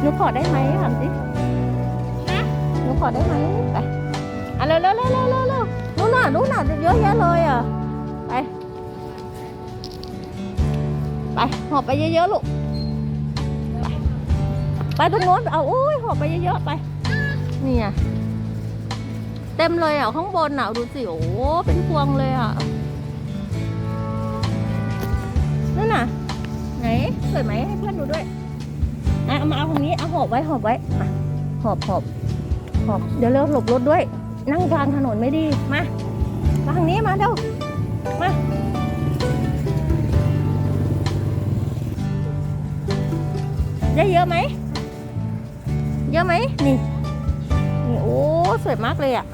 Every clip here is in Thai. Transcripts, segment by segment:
หนูขอได้ไหมถามสิหนูขอได้ไหมไปอะเร็วเร็วเร็วเร็วเร็วเร็วนู่นน่ะนู่นน่ะเยอะแยะเลยอะไปไปหอบไปเยอะๆลูกไปไปตรงโน้นเอาอุ้ยหอบไปเยอะๆไปนี่ไงเต็มเลยอะข้างบนอะดูสิโอ้เป็นพวงเลยอะนั่นน่ะไหนสวยไหมให้เพื่อนดูด้วย อะเอามาเอาตรงนี้เอาหอบไว้หอบไว้อะหอบหอบหอบเดี๋ยวเร็วหลบรถด้วย นั่งกลางถนนไม่ดีมามาทางนี้มาเร็วมาได้เยอะไหมเยอะไหมนี่นี่โอ้สวยมากเลยอะ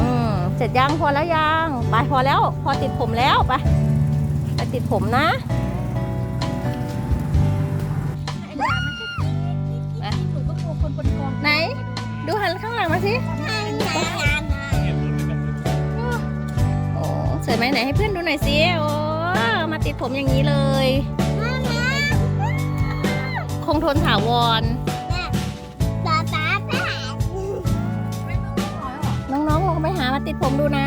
อืมเสร็จยังพอแล้วยังไปพอแล้ว พอติดผมแล้วไป ไปติดผมนะไหน ดูหันข้างหลังมาสิโอ้สวยไหมไหนให้เพื่อนดูหน่อยสิ โอ้ มาติดผมอย่างนี้เลย คงทนถาวรน้องๆลองไปหามาติดผมดูนะ